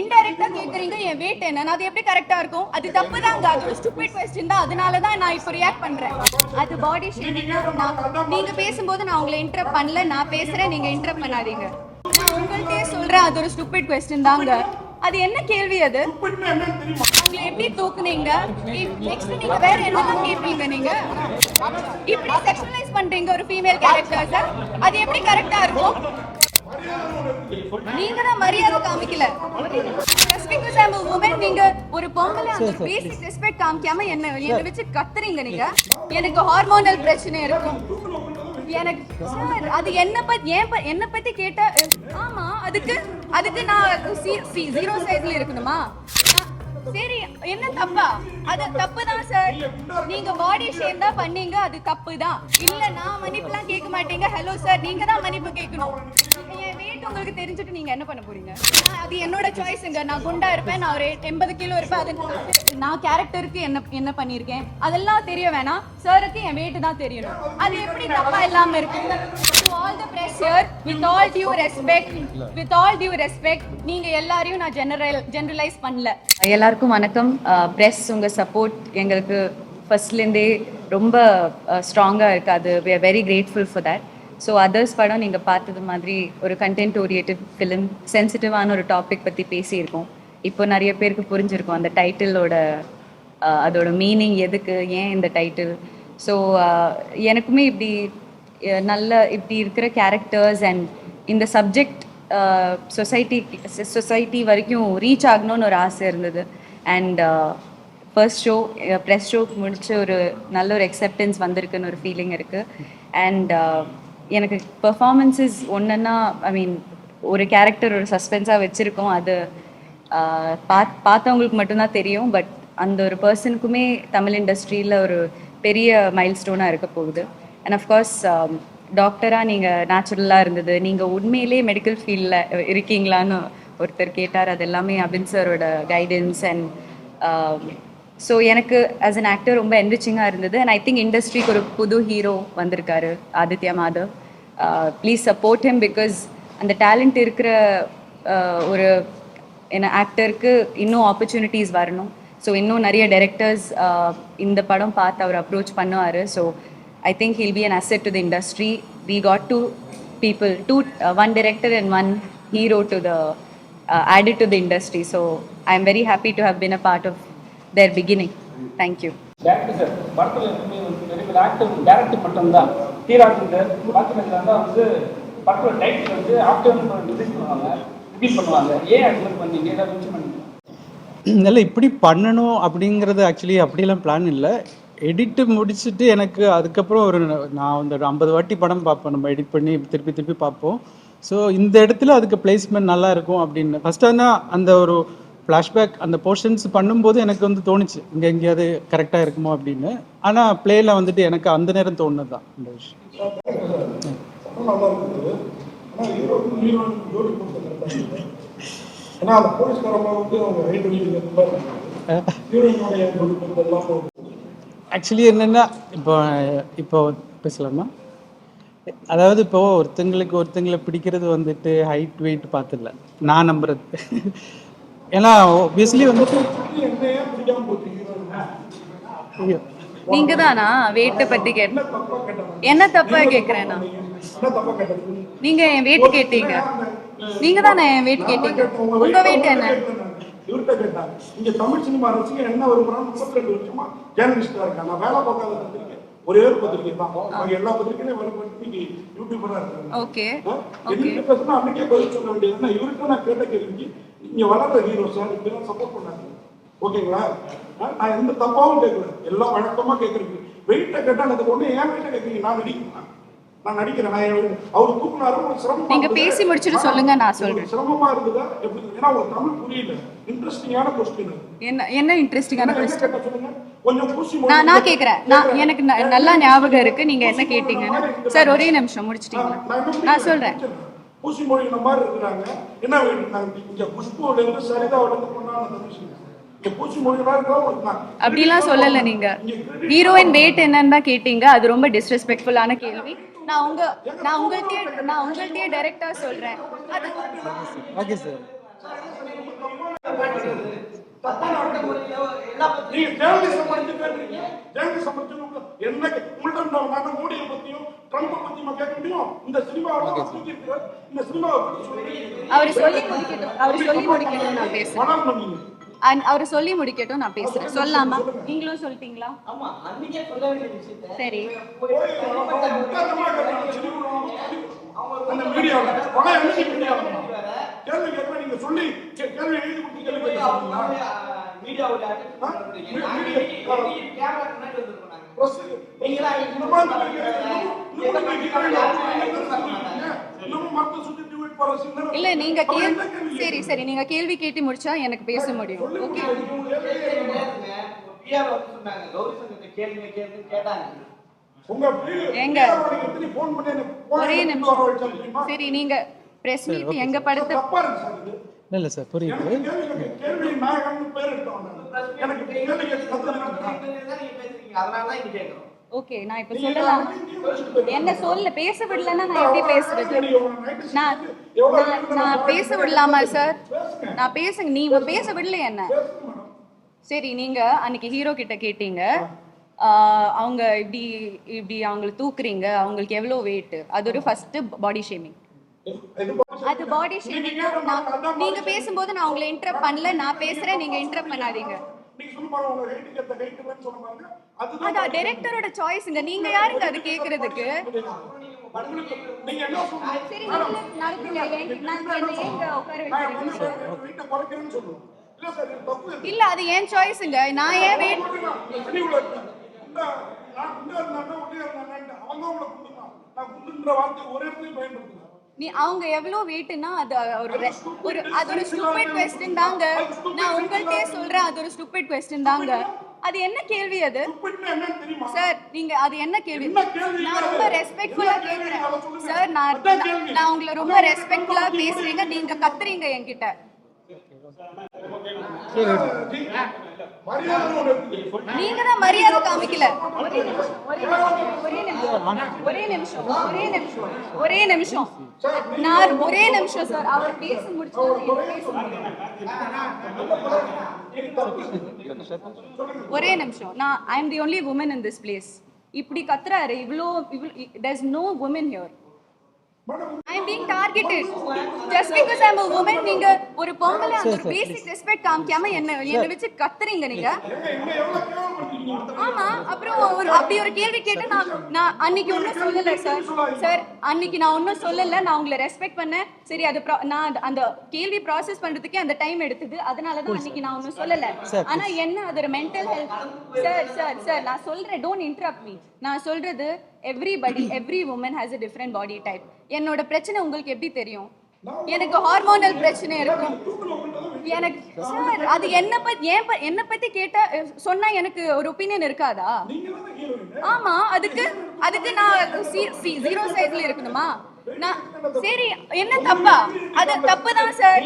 இன்டைரக்டா கேக்குறீங்க என் weight என்ன? அது எப்படி கரெக்டா இருக்கும்? அது தப்பு தாங்க அது ஒரு ஸ்டூபிட் கொஸ்டின் தான். அதனால தான் நான் இப்போ ரியாக்ட் பண்றேன். அது பாடி ஷேமிங்னா நீங்க பேசும்போது நான் உங்களை இன்டரப்ட் பண்ணல நான் பேசுறேன் நீங்க இன்டரப்ட் பண்ணாதீங்க. நான் உங்கள்கிட்டயே சொல்றேன் அது ஒரு ஸ்டூபிட் கொஸ்டின் தாங்க. அது என்ன கேள்வி அது? உங்களை எப்படி தூக்குனீங்க? நெக்ஸ்ட் நீங்க வேற என்ன கேட்பீங்க நீங்க? இப்படி செக்ஷுவலைஸ் பண்றீங்க ஒரு ஃபீமேல் கேரக்டர்ஸ் அது எப்படி கரெக்டா இருக்கும்? நீங்க தான் மரியாதை காமிக்கல. I'm a woman நீங்க ஒரு பொம்பளை அந்த பேசிக் ரெஸ்பெக்ட் காமிக்காம என்ன என்ன வச்சு கத்துறீங்க நீங்க? எனக்கு ஹார்மோனல் பிரச்சனை இருக்கும். எனக்கு சார் அது என்ன பத்தி ஏன் என்ன பத்தி கேட்ட ஆமா அதுக்கு அதுக்கு நான் ஜீரோ சைஸ்ல இருக்கணுமா? சரி என்ன தப்பா? அது தப்பு தான் சார். நீங்க பாடி ஷேம் தான் பண்ணீங்க அது தப்பு தான் இல்ல நான் மன்னிப்புலாம் கேட்க மாட்டீங்க. ஹலோ சார் நீங்க தான் மன்னிப்பு கேட்கணும். உங்களுக்கு தெரிஞ்சுட்டு நீங்க என்ன பண்ண போறீங்க? அது என்னோட சாய்ஸ்ங்க நான் குண்டா இருப்பேன். நான் ஒரு எண்பது கிலோ இருப்பேன். அது நான் கேரக்டருக்கு என்ன என்ன பண்ணியிருக்கேன்? அதெல்லாம் தெரிய வேணாம். சாருக்கு என் வெயிட் தான் தெரியணும். அது எப்படி தப்பா இல்லாம இருக்கு all the pressure with all due respect with all due respect நீங்க எல்லாரையும் நான் ஜெனரல் ஜெனரலைஸ் பண்ணல. எல்லாருக்கும் வணக்கம். ப்ரெஸ் உங்க சப்போர்ட் எங்களுக்கு ஃபர்ஸ்ட்லேருந்தே ரொம்ப ஸ்ட்ராங்காக இருக்குது அது we are very grateful for that so others படம் நீங்கள் பார்த்தது மாதிரி ஒரு கண்டென்ட் ஓரியேட்டட் ஃபிலிம் சென்சிட்டிவான ஒரு டாபிக் பற்றி பேசியிருக்கோம். இப்போ நிறைய பேருக்கு புரிஞ்சிருக்கும் அந்த டைட்டிலோட அதோட மீனிங் எதுக்கு ஏன் இந்த டைட்டில் ஸோ எனக்குமே இப்படி நல்ல இப்படி இருக்கிற கேரக்டர்ஸ் அண்ட் இந்த சப்ஜெக்ட் சொசைட்டி சொசைட்டி வரைக்கும் ரீச் ஆகணும்னு ஒரு ஆசை இருந்தது. And first show press show முடிச்சு ஒரு நல்ல ஒரு அக்செப்டன்ஸ் வந்திருக்குன்னு ஒரு ஃபீலிங் இருக்குது அண்ட் எனக்கு பெர்ஃபார்மன்ஸஸ் ஒன்றுன்னா ஐ மீன் ஒரு கேரக்டர் ஒரு சஸ்பென்ஸாக வச்சுருக்கோம். அது பாத் பார்த்தவங்களுக்கு மட்டும்தான் தெரியும். பட் அந்த ஒரு பர்சனுக்குமே தமிழ் இண்டஸ்ட்ரியில் ஒரு பெரிய மைல் ஸ்டோனாக இருக்க போகுது. அண்ட் அஃப்கோர்ஸ் டாக்டராக நீங்கள் நேச்சுரலாக இருந்தது. நீங்கள் உண்மையிலே மெடிக்கல் ஃபீல்டில் இருக்கீங்களான்னு ஒருத்தர் கேட்டார். அது எல்லாமே அபின் சாரோட கைடன்ஸ் அண்ட் ஸோ எனக்கு ஆஸ் அன் ஆக்டர் ரொம்ப என்ரிச்சிங்காக இருந்தது. அண்ட் ஐ திங்க் இண்டஸ்ட்ரிக்கு ஒரு புது ஹீரோ வந்திருக்காரு Aditya Madhav. Please support him because அந்த டேலண்ட் இருக்கிற uh, ஒரு என்ன ஆக்டருக்கு இன்னும் ஆப்பர்ச்சுனிட்டிஸ் வரணும். ஸோ இன்னும் நிறைய டேரக்டர்ஸ் uh, இந்த படம் பார்த்து அவர் அப்ரோச் பண்ணுவார். So I think he'll be an asset to the industry we got two people two one director and one hero to the uh, to to industry so I i'm very happy to have been a part of director ஏதாவது mention பண்ணீங்க. இல்லை இப்படி பண்ணணும் அப்படிங்கிறது actually அப்படிலாம் plan இல்லை. Edit முடிச்சுட்டு எனக்கு அதுக்கப்புறம் ஒரு நான் வந்து ஒரு ஐம்பது வாட்டி படம் பார்ப்பேன். நம்ம எடிட் பண்ணி திருப்பி திருப்பி பார்ப்போம். ஸோ இந்த இடத்துல அதுக்கு பிளேஸ்மெண்ட் நல்லா இருக்கும் அப்படின்னு. ஃபஸ்ட் ஆனால் அந்த ஒரு ஃப்ளாஷ்பேக் அந்த போர்ஷன்ஸ் பண்ணும்போது எனக்கு வந்து தோணுச்சு இங்கே எங்கேயாவது கரெக்டாக இருக்குமோ அப்படின்னு. ஆனால் ப்ளேயில் வந்துட்டு எனக்கு அந்த நேரம் தோணுது தான் இந்த விஷயம். ஆக்சுவலி என்னென்னா இப்போ இப்போ பேசலாமா? அதாவது இப்போ ஒருத்தங்களுக்கு ஒருத்தங்களை பிடிக்கிறது வந்துட்டு ஹைட் வெயிட் பார்த்துல நான் நம்புறது. ஏன்னா ஹீரோயின் ஐயோ, நீங்க தானா வெயிட்ட பத்தி கேட்ட தப்பா கேட்டாங்க என்ன தப்பா கேக்குறேன்? நான் நீங்க என் வெயிட் கேட்டீங்க. நீங்க தானே என் வெயிட் கேட்டீங்க. உங்க வெயிட் என்ன? இவர்கிட்ட கேட்டாங்க இங்க தமிழ் சினிமா ரசிகர் என்ன விரும்புறான்னு முப்பத்தி ரெண்டு வருஷமா ஜேர்னலிஸ்டா இருக்கேன். நான் வேலை பார்க்காத ஒரே ஒரு பத்திரிக்கை தான் அவங்க எல்லா பத்திரிக்கையும் வேலை பண்ணி யூடியூபரா இருக்காங்க ஓகே. என்கிட்ட பேசினா அன்னைக்கே பதில் சொல்ல வேண்டியது இவருக்கு நான் கேட்ட கேள்விக்கு நீங்க வளர்ற ஹீரோ சார் இப்படிலாம் சப்போர்ட் பண்ணாங்க. ஓகேங்களா? நான் எந்த தப்பாவும் கேட்கல. எல்லாம் வழக்கமா கேட்கறீங்க வெயிட்ட கேட்டா எனக்கு ஒண்ணு ஏன் வெயிட்ட கேட்கறீங்க நான் நடிக்கிறேன் நான் நடிக்கிறேன் அவர் தூக்குனாரு உங்களுக்கு சிரமமா நீங்க? பேசி முடிச்சுட்டு சொல்லுங்க, நான் சொல்றேன். சிரமமா இருந்ததா? எப்படி ஏன்னா உங்களுக்கு தமிழ் புரியல. இன்ட்ரெஸ்டிங்கான கொஸ்டின் என்ன என்ன இன்ட்ரெஸ்டிங்கான கொஸ்டின் சொல்லுங்க? கொஞ்சம் பூசி நான் நான் கேக்குறேன். நான் எனக்கு நல்லா ஞாபகம் இருக்கு. நீங்க என்ன கேட்டீங்கன்னு. சார் ஒரே நிமிஷம் முடிச்சிட்டீங்களா? நான் சொல்றேன். பூசி மொழியின மாதிரி இருக்கிறாங்க. என்ன இங்க குஷ்புல இருந்து சரிதாவில இருந்து பொண்ணான தமிழ் அப்படிலாம் சொல்லல நீங்க. ஹீரோயின் வெயிட் என்னன்னு தான் கேட்டீங்க. அது ரொம்ப டிஸ்ரெஸ்பெக்ட்ஃபுல்லான கேள்வி. நான் உங்க நான் உங்கள்கிட்டயே நான் உங்கள்கிட்டயே டைரக்டா சொல்றேன். ஓகே சார் அவர் சொல்லி முடிக்கட்டும். அவர் சொல்லி முடிக்கட்டும் நான் பேசுறேன். அவர் சொல்லி முடிக்கட்டும் நான் பேசுறேன். சொல்லலாமா நீங்களும் சொல்லிட்டீங்களா? ஆமா அன்னைக்கே சொல்ல வேண்டிய விஷயத்த சரி. நீங்க மத்த சுத்தி இல்ல நீங்க சரி சரி நீங்க கேள்வி கேட்டு முடிச்சா எனக்கு பேச முடியும். ஓகே? phone ஒரே நிமிஷம். சரி நீங்க பிரஸ் மீட் எங்க படத்தை. இல்லை இல்லை சார் புரியுது. எனக்கு ஓகே நான் இப்ப சொல்லலாம். என்ன சொல்ல பேச விடலன்னா நான் எப்படி பேசுறது? நான் நான் பேச விடலாமா சார். நான் பேசுங்க நீங்க பேச விடல என்ன. சரி நீங்க அன்னைக்கு ஹீரோ கிட்ட கேட்டீங்க. அவங்க இப்படி இப்படி அவங்கள தூக்குறீங்க. அவங்களுக்கு எவ்வளவு வெயிட் அது ஒரு ஃபர்ஸ்ட் பாடி ஷேமிங். அது பாடி ஷேமிங் நீங்க பேசும்போது நான் உங்களை இன்டரப்ட் பண்ணல. நான் பேசுறேன் நீங்க இன்டரப்ட் பண்ணாதீங்க. நீங்க சொல்ல பாருங்க, உங்க. அதுதான் டைரக்டரோட சாய்ஸ்ங்க நீங்க யாருங்க அது கேக்குறதுக்கு நீங்க என்ன சொல்றீங்க? சரி நான் என்ன உட்கார குறைக்கிறேன்னு. இல்ல சார், தப்பு. இல்ல அது ஏன் சாய்ஸ்ங்க நான் ஏன் வெயிட் நான் குண்டா ஒல்லியா இருந்தானான்ட்டு அவங்க அவங்கள குண்டுதான். நான் குண்டுன்ற வார்த்தை ஒரு இடத்துலயும் பயன்படுத்தல. நீ அவங்க எவ்வளவு வெயிட்னா அது ஒரு ஒரு அது ஒரு ஸ்டூபிட் கொஸ்டின் தாங்க நான் உங்கள்கிட்டயே சொல்றேன் அது ஒரு ஸ்டூபிட் கொஸ்டின் தாங்க அது என்ன கேள்வி அது stupidனா என்னன்னு தெரியுமா? சார் நீங்க அது என்ன கேள்வி நான்? ரொம்ப ரெஸ்பெக்ட்ஃபுல்லா? கேக்குறேன். சார் நான். நான் உங்களை ரொம்ப ரெஸ்பெக்ட்ஃபுல்லா பேசுறீங்க நீங்க கத்துறீங்க என்கிட்ட. நீங்க தான் மரியாதை காமிக்கல. ஒரே நிமிஷம் ஒரே நிமிஷம் ஒரே நிமிஷம். நான் ஒரே நிமிஷம் சார். அவர் பேச முடிச்சு ஒரே நிமிஷம். நான் I am the only woman in this place இப்படி கத்துறாரு இவ்வளோ இவ்வளோ there is no woman here I am being targeted just because I am a woman நீங்க ஒரு பொம்பளை அந்த ஒரு பேசிக் ரெஸ்பெக்ட் காமிக்காம என்ன என்ன வச்சு கத்துறீங்க நீங்க? ஆமா அப்புறம் ஒரு அப்படி ஒரு கேள்வி கேட்டு நான் நான் அன்னைக்கு ஒன்றும் சொல்லல சார் சார் அன்னைக்கு நான் ஒன்றும் சொல்லல நான் உங்களை ரெஸ்பெக்ட் பண்ணேன். சரி அது நான் அந்த- அந்த கேள்வி ப்ராசஸ் பண்றதுக்கே அந்த டைம் எடுத்தது. அதனால தான் அன்னைக்கு நான் ஒன்றும் சொல்லல. ஆனா என்ன அது ஒரு mental health sir sir sir நான் சொல்றேன் டோன்ட் இன்டரப்ட் மீ நான் சொல்றது everybody every woman has a different body type என்னோட பிரச்சனை உங்களுக்கு எப்படி தெரியும்? எனக்கு ஹார்மோனல் பிரச்சனை இருக்கும். எனக்கு சார் அது என்ன பத்தி ஏன் ப- என்ன பத்தி கேட்டா சொன்னா எனக்கு ஒரு ஒப்பீனியன் இருக்காதா? ஆமா அதுக்கு அதுக்கு நான் ஜீரோ சைஸ்ல இருக்கணுமா? நான் சரி என்ன தப்பா? அது தப்பு தான் சார்.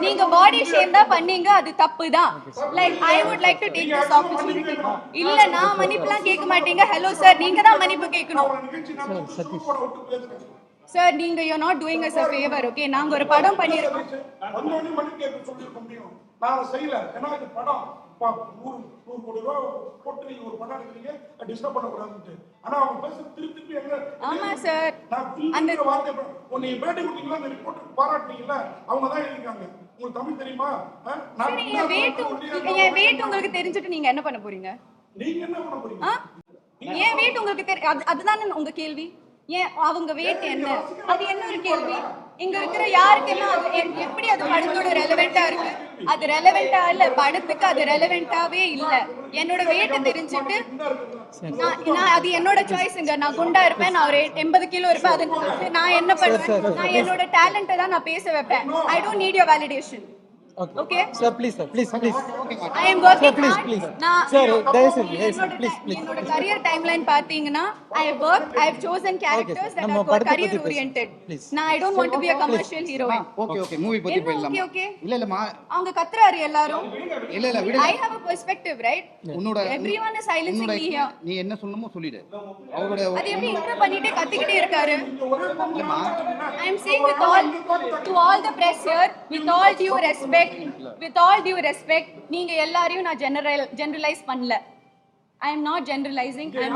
நீங்க பாடி ஷேம் தான் பண்ணீங்க அது தப்பு தான் like I would like to take this opportunity இல்ல நான் மன்னிப்புலாம் கேட்க மாட்டீங்க. ஹலோ சார் நீங்க தான் மன்னிப்பு கேட்கணும். நான். சார் நீங்க you not doing us a favour okay நாங்க ஒரு படம் பண்ணிருக்கோம். வந்தோடனே மணி கேட்க சொல்லியிருக்க முடியும். நான் செய்யல. ஏன்னா இது படம் நூறு நூறு கோடி ரூபா போட்டு நீங்க ஒரு படம் எடுக்கிறீங்க டிஸ்டர்ப் பண்ணக்கூடாதுன்ட்டு. ஆனா அவங்க பேச திருப்பி திருப்பி என்ன ஆமா சார் நான் அந்த வார்த்தை உன்னை பேட்டி கொடுத்தீங்களா? அந்த ரிப்போர்ட் பாராட்டுனீங்களா? அவங்க தான் எழுதிருக்காங்க உங்களுக்கு தமிழ் தெரியுமா? நான் என் வெயிட் என் உங்களுக்கு தெரிஞ்சுட்டு நீங்க என்ன பண்ண போறீங்க? நீங்க என்ன பண்ண போறீங்க? ஏன் வெயிட் உங்களுக்கு தெரி அது அதுதானே உங்க கேள்வி? ஏன் அவங்க வெயிட் என்ன? அது என்ன ஒரு கேள்வி? இங்க இருக்கிற யாருக்குன்னா அது எப்படி அது படத்தோட ரெலவெண்டா இருக்கு? அது ரெலவெண்டா இல்ல படத்துக்கு அது ரெலவெண்டாவே இல்ல. என்னோட வெயிட் தெரிஞ்சுட்டு நான் நான் அது என்னோட சாய்ஸ்ங்க நான் குண்டா இருப்பேன் நான் ஒரு எண்பது கிலோ இருப்பேன் அது நான் என்ன பண்ணுவேன்? நான் என்னோட டேலண்ட்டை தான் நான் பேச வைப்பேன். I don't need your validation okay sir please sir I am working தயவு செஞ்சு. என்னோட கரியர் டைம்லைன் பாத்தீங்கன்னா ஐ ஐ ஹவ். நான் I don't want to be okay okay movie பத்தி போயிடலாம்? இல்ல அவங்க கத்துறாரு எல்லாரும் இல்ல இல்ல விடு I have a perspective right உன்னோட everyone is silencing உன்னோட me here நீ என்ன சொல்லணுமோ சொல்லிடு அவரோட அது எப்படி இன்ட்ரோ பண்ணிட்டு கத்திக்கிட்டே இருக்காரு இல்லம்மா I am saying with all to all the press here with all due with all due respect நீங்க எல்லாரையும் நான் ஜெனரல் ஜெனரலைஸ் பண்ணல. I am not generalising I am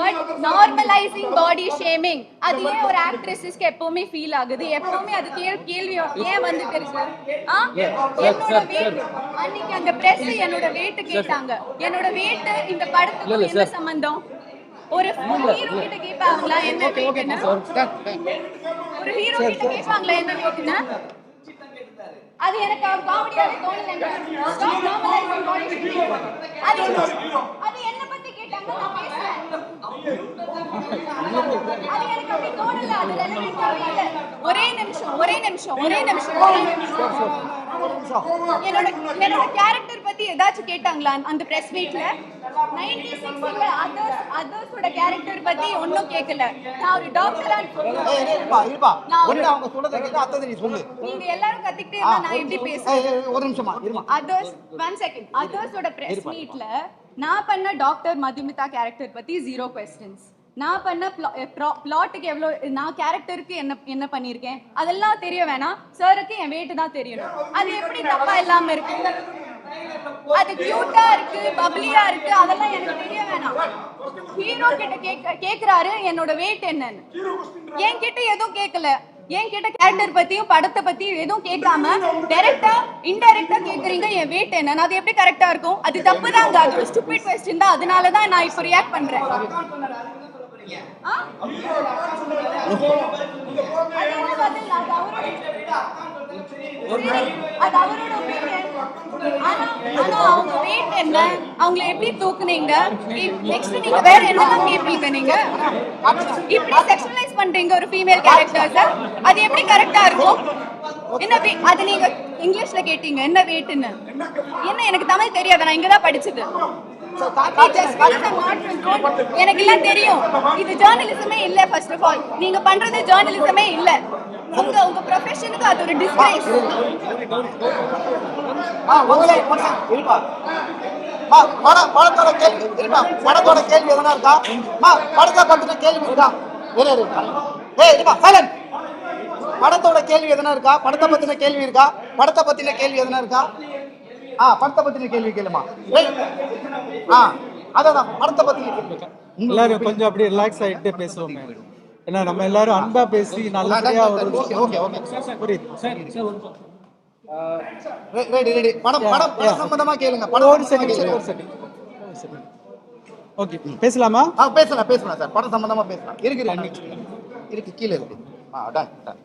but normalising body shaming அது ஏன் ஒரு ஆக்ட்ரஸஸ்க்கு எப்பவுமே ஃபீல் ஆகுது. எப்பவுமே அது கேள் கேள்வி ஏன் வந்துட்டு இருக்கு? ஆ? என்னோட weight அன்னைக்கு அந்த பிரஸ் என்னோட weight கேட்டாங்க. என்னோட weight இந்த படத்துக்கு என்ன சம்பந்தம்? ஒரு ஹீரோ கிட்ட கேட்பாங்களா? என்ன வெயிட்னு ஒரு ஹீரோ கிட்ட கேட்பாங்களா? என்ன வெயிட்னு அது எனக்கு தோணல body shaming. அது அது என்ன ஒரே நிமிஷம் ஒரே நிமிஷம் ஒரே நிமிஷம் ஒரே நிமிஷம் என்னோட என்னோட கேரக்டர் பத்தி ஏதாச்சும் கேட்டாங்களா அந்த பிரஸ் மீட்ல 96 அதர்ஸ் அதர்ஸோட கேரக்டர் பத்தி ஒண்ணும் கேட்கல நான் ஒரு டாக்டரா அவங்க சொல்றதை கேட்டு அத்தனை நீ சொல்லு நீங்க எல்லாரும் கத்திக்கிட்டே இருந்தா நான் எப்படி பேசுறேன் ஒரு நிமிஷமா அதர்ஸ் ஒன் செகண்ட் அதர்ஸோட பிரஸ் மீட்ல நான் பண்ண டாக்டர் மதுமிதா கேரக்டர் பத்தி ஜீரோ கொஸ்டின்ஸ் நான் பண்ண பிளாட்டுக்கு eh, எவ்வளோ நான் கேரக்டருக்கு என்ன என்ன பண்ணியிருக்கேன் அதெல்லாம் தெரிய வேணாம். சாருக்கு என் வெயிட் தான் தெரியணும். அது எப்படி தப்பா இல்லாம இருக்கு? அது கியூட்டா இருக்கு பப்ளியா இருக்கு அதெல்லாம் எனக்கு தெரிய வேணாம். ஹீரோ கிட்ட கேக்குறாரு என்னோட வெயிட் என்னன்னு. என்கிட்ட எதுவும் கேட்கல ஏன் கேட்ட கேரக்டர் பத்தியும் படத்தை பத்தியும் எதுவும் கேட்காம டைரக்டா இன்டைரக்டா கேக்குறீங்க என் வெயிட் என்ன? அது எப்படி கரெக்டா இருக்கும்? அது தப்பு தாங்க அது ஒரு ஸ்டூபிட் கொஸ்டின் தான். அதனால தான் நான் இப்போ ரியாக்ட் பண்றேன். அது அவரோட அது அவரோட. ஆனா அவங்க என்ன? அவங்கள எப்படி தூக்குனீங்க? நெக்ஸ்ட் நீங்க வேற என்னலாம் கேட்பீங்க நீங்க இப்படி செக்ஷுவலைஸ் பண்றீங்க ஒரு ஃபீமேல் கேரக்டர்ஸ் அது எப்படி கரெக்டா இருக்கும்? என்ன அது நீங்க இங்கிலீஷ்ல கேட்டீங்க என்ன வெயிட்னு என்ன எனக்கு தமிழ் தெரியாது நான் இங்க தான் படிச்சது. எனக்கு எல்லாம் தெரியும். இது ஜேர்னலிசமே இல்ல ஃபர்ஸ்ட் ஆஃப் ஆல் நீங்க பண்றது ஜேர்னலிசமே இல்ல. உங்க உங்க ப்ரொஃபஷனுக்கு அது ஒரு டிஸ்கிரேஸ் ஆ ஒன்லே இருப்பா. மா பட படத்தோட கேள்வி இருப்பா. படத்தோட கேள்வி எதனா இருக்கா? மா படத்தை பத்தின கேள்வி இருக்கா? இரு இரு ஏய் இருப்பா. சைலண்ட் படத்தோட கேள்வி எதனா இருக்கா? படத்தை பத்தின கேள்வி இருக்கா? படத்தை பத்தின கேள்வி எதனா இருக்கா? ஆ படத்தை பத்தின கேள்வி கேளுமா. ஆ அதான் படத்தை பத்தின கேள்வி எல்லாரும் கொஞ்சம் அப்படியே ரிலாக்ஸ் ஆயிட்டு பேசுவோமே. ஏன்னா நம்ம எல்லாரும் அன்பா பேசி நல்லபடியா ஒரு ஓகே ஓகே ஓகே புரியுது. படம் படம் சம்பந்தமா கேளுங்க. படம் ஒரு செகண்ட். ஒரு செகண்ட் ஓகே பேசலாமா? ஆ பேசலாம் பேசலாம் சார். படம் சம்பந்தமா பேசலாம். இருக்கு இருக்கு. இருக்கு கீழே இருக்கு. ஆ டன் டன்